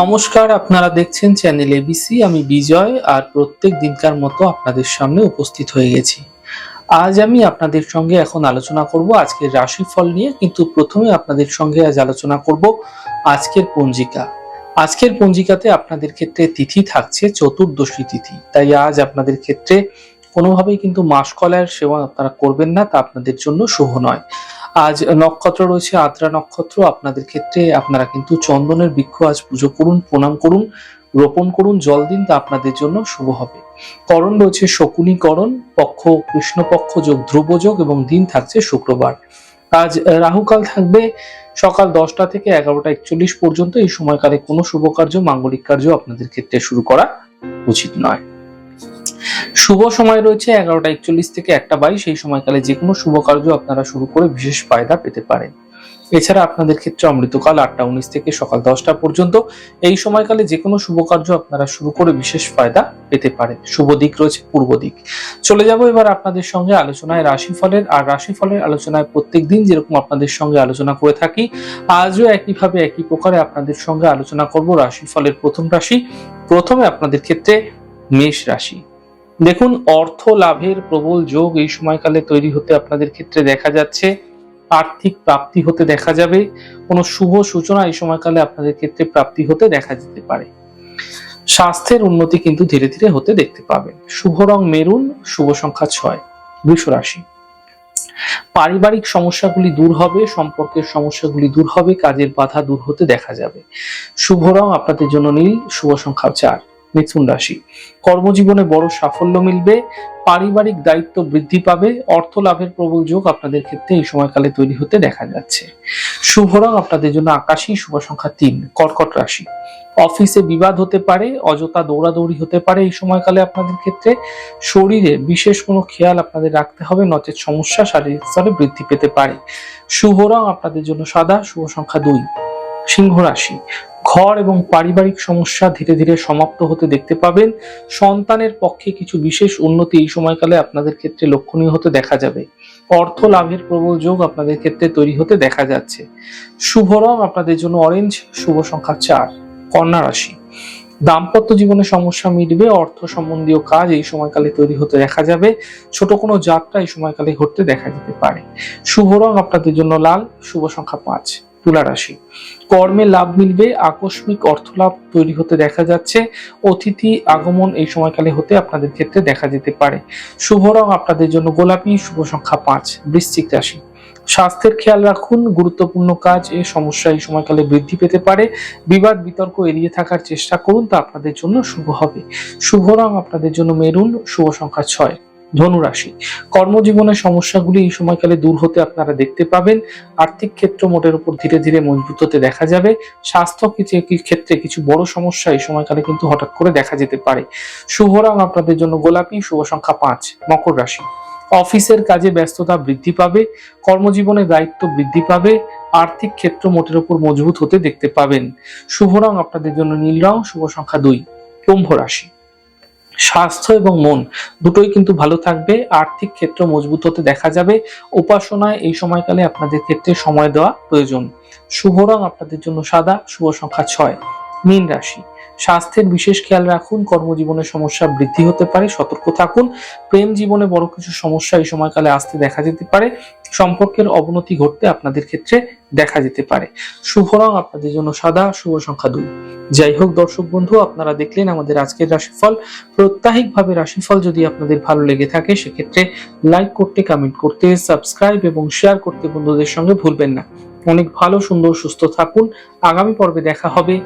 নমস্কার, আপনারা দেখছেন চ্যানেল এবিসি আমি বিজয় আর প্রত্যেক দিনকার মতো আপনাদের সামনে উপস্থিত হয়ে গেছি। আজ আমি আপনাদের সঙ্গে এখন আলোচনা করব আজকের রাশিফল নিয়ে, কিন্তু প্রথমে আপনাদের সঙ্গে আজ আলোচনা করব আজকের পঞ্জিকা। আজকের পঞ্জিকাতে আপনাদের ক্ষেত্রে তিথি থাকছে চতুর্দশী তিথি। তাই আজ আপনাদের ক্ষেত্রে কোনোভাবেই কিন্তু মাসকলায়ের সেবন আপনারা করবেন না, তা আপনাদের জন্য শুভ নয়। আজ নক্ষত্র রয়েছে, আদ্রা নক্ষত্র। আপনাদের ক্ষেত্রে আপনারা কিন্তু চন্দনের বৃক্ষ আজ পুজো করুন, প্রণাম করুন, রোপণ করুন, জল দিন, তা আপনাদের জন্য শুভ হবে। করণ রয়েছে শকুনীকরণ, পক্ষ কৃষ্ণপক্ষ যোগ ধ্রুব যোগ এবং দিন থাকছে শুক্রবার। আজ রাহুকাল থাকবে সকাল দশটা থেকে এগারোটা একচল্লিশ পর্যন্ত। এই সময়কালে কোনো শুভ কার্য, মাঙ্গলিক কার্য আপনাদের ক্ষেত্রে শুরু করা উচিত নয়। শুভ সময় রয়েছে, এগারোটা একচল্লিশ থেকে একটা বাইশ। এই সময়কালে যে কোনো শুভ কার্য আপনারা শুরু করে বিশেষ ফায়দা পেতে পারেন। এছাড়া আপনাদের ক্ষেত্রে অমৃতকাল আটটা উনিশ থেকে সকাল দশটা পর্যন্ত। এই সময়কালে যে কোনো শুভ কার্য আপনারা শুরু করে বিশেষ ফায়দা পেতে পারেন। শুভ দিক রয়েছে, পূর্ব দিক। চলে যাব এবার আপনাদের সঙ্গে আলোচনায় রাশিফলের। আর রাশিফলের আলোচনায় প্রত্যেক দিন যেরকম আপনাদের সঙ্গে আলোচনা করে থাকি, আজও একইভাবে একই প্রকারে আপনাদের সঙ্গে আলোচনা করব রাশিফলের প্রথম রাশি। প্রথমে আপনাদের ক্ষেত্রে মেষ রাশি। দেখুন, অর্থ লাভের প্রবল যোগ এই সময়কালে তৈরি হতে আপনাদের ক্ষেত্রে দেখা যাচ্ছে। আর্থিক প্রাপ্তি হতে দেখা যাবে। কোনো শুভ সূচনা এই সময়কালে আপনাদের ক্ষেত্রে প্রাপ্তি হতে দেখা যেতে পারে। স্বাস্থ্যের উন্নতি কিন্তু ধীরে ধীরে হতে দেখতে পাবেন। শুভ রং মেরুন, শুভ সংখ্যা ছয়, বৃষ রাশি। পারিবারিক সমস্যাগুলি দূর হবে, সম্পর্কের সমস্যাগুলি দূর হবে, কাজের বাধা দূর হতে দেখা যাবে। শুভ রং আপনাদের জন্য নীল, শুভ সংখ্যা চার। মিথুন রাশি। কর্মজীবনে বড় সাফল্য মিলবে, পারিবারিক দায়িত্ব বৃদ্ধি পাবে, অর্থ লাভের প্রবল যোগ আপনাদের ক্ষেত্রে এই সময়কালে তৈরি হতে দেখা যাচ্ছে। শুভ রং আপনাদের জন্য আকাশী, শুভ সংখ্যা তিন, কর্কট রাশি। অফিসে বিবাদ হতে পারে, অযথা দৌড়াদৌড়ি হতে পারে এই সময়কালে আপনাদের ক্ষেত্রে। শরীরে বিশেষ কোনো খেয়াল আপনাদের রাখতে হবে, নচেত সমস্যা শারীরিক স্তরে বৃদ্ধি পেতে পারে। শুভ রং আপনাদের জন্য সাদা, শুভ সংখ্যা দুই, সিংহ রাশি। ঘর এবং পারিবারিক সমস্যা ধীরে ধীরে সমাপ্ত হতে দেখতে পাবেন। সন্তানের পক্ষে কিছু বিশেষ উন্নতি এই সময়কালে আপনাদের ক্ষেত্রে লক্ষণীয় হতে দেখা যাবে। অর্থ লাভের প্রবল যোগ আপনাদের ক্ষেত্রে তৈরি হতে দেখা যাচ্ছে। শুভ রং আপনাদের জন্য অরেঞ্জ শুভ সংখ্যা চার, কন্যা রাশি। দাম্পত্য জীবনে সমস্যা মিটবে, অর্থ সম্বন্ধীয় কাজ এই সময়কালে তৈরি হতে দেখা যাবে। ছোট কোনো যাত্রা এই সময়কালে ঘটতে দেখা যেতে পারে। শুভ রং আপনাদের জন্য লাল, শুভ সংখ্যা পাঁচ। তুলা রাশি। কর্মে লাভ মিলবে, আকস্মিক অর্থ লাভ তৈরি হতে দেখা যাচ্ছে, অতিথি আগমন এই সময়কালে হতে আপনাদের ক্ষেত্রে দেখা যেতে পারে। শুভ রং আপনাদের জন্য গোলাপি, শুভ সংখ্যা পাঁচ, বৃশ্চিক রাশি। স্বাস্থ্যের খেয়াল রাখুন, গুরুত্বপূর্ণ কাজ এ সমস্যা এই সময়কালে বৃদ্ধি পেতে পারে। বিবাদ, বিতর্ক এড়িয়ে থাকার চেষ্টা করুন, তা আপনাদের জন্য শুভ হবে। শুভ রং আপনাদের জন্য মেরুন, শুভ সংখ্যা ছয়। ধনুরাশি। কর্মজীবনের সমস্যাগুলি এই সময়কালে দূর হতে আপনারা দেখতে পাবেন। আর্থিক ক্ষেত্র মোটের উপর ধীরে ধীরে মজবুত হতে দেখা যাবে। স্বাস্থ্য কিছু ক্ষেত্রে কিছু বড় সমস্যা এই সময়কালে কিন্তু হঠাৎ করে দেখা যেতে পারে। শুভ রং আপনাদের জন্য গোলাপি, শুভ সংখ্যা পাঁচ, মকর রাশি। অফিসের কাজে ব্যস্ততা বৃদ্ধি পাবে, কর্মজীবনে দায়িত্ব বৃদ্ধি পাবে, আর্থিক ক্ষেত্র মোটের উপর মজবুত হতে দেখতে পাবেন। শুভ রং আপনাদের জন্য নীল রং, শুভ সংখ্যা দুই, কুম্ভ রাশি। স্বাস্থ্য এবং মন দুটোই কিন্তু ভালো থাকবে। আর্থিক ক্ষেত্র মজবুত হতে দেখা যাবে। উপাসনায় এই সময়কালে আপনাদের ক্ষেত্রে সময় দেওয়া প্রয়োজন। শুভ রং আপনাদের জন্য সাদা, শুভ সংখ্যা ছয়। মীন রাশি। স্বাস্থ্যের বিশেষ খেয়াল রাখুন, কর্মজীবনে সমস্যা বৃদ্ধি হতে পারে, সতর্ক থাকুন। প্রেম জীবনে বড় কিছু সমস্যা এই সময়কালে আসতে দেখা যেতে পারে। সম্পর্কের অবনতি ঘটতে আপনাদের ক্ষেত্রে দেখা যেতে পারে। শুভ রং আপনাদের জন্য সাদা, শুভ সংখ্যা দুই। যাই হোক দর্শক বন্ধু, আপনারা দেখলেন আমাদের আজকের রাশিফল। প্রত্যাহিকভাবে রাশিফল যদি আপনাদের ভালো লেগে থাকে, সেক্ষেত্রে লাইক করতে কমেন্ট করতে সাবস্ক্রাইব এবং শেয়ার করতে বন্ধুদের সঙ্গে ভুলবেন না। অনেক ভালো, সুন্দর, সুস্থ থাকুন। আগামী পর্বে দেখা হবে।